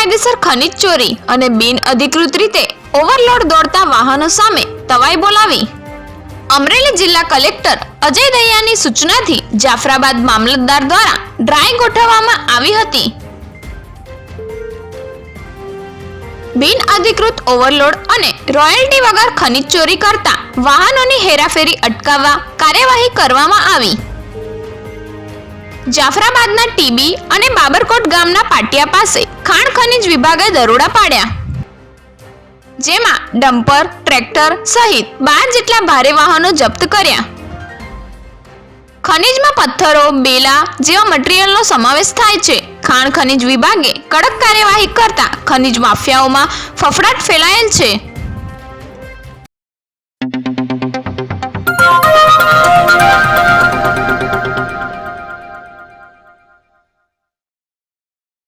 ગેરકાયદેસર ખનિજ ચોરી અને બિન અધિકૃત રીતે ઓવરલોડ દોડતા વાહનો સામે તવાઈ બોલાવી. અમરેલી જિલ્લા કલેક્ટર અજય દહિયાની સૂચનાથી જાફરાબાદ મામલતદાર દ્વારા ડ્રાય ગોઠવવામાં આવી હતી. બિન અધિકૃત ઓવરલોડ અને રોયલ્ટી વગર ખનિજ ચોરી કરતા વાહનોની હેરાફેરી અટકાવવા કાર્યવાહી કરવામાં આવી. જાફરાબાદના ટીબી અને બાબરકોટ ગામના પાટિયા પાસે ખાણ ખનિજ વિભાગે દરોડા પાડ્યા. જેમાં ડમ્પર, ટ્રેક્ટર સહિત બાર જેટલા ભારે વાહનો જપ્ત કર્યા. ખનિજમાં પથ્થરો, બેલા જેવા મટીરીયલનો સમાવેશ થાય છે. ખાણ ખનિજ વિભાગે કડક કાર્યવાહી કરતા ખનિજ માફિયાઓમાં ફફડાટ ફેલાયેલ છે.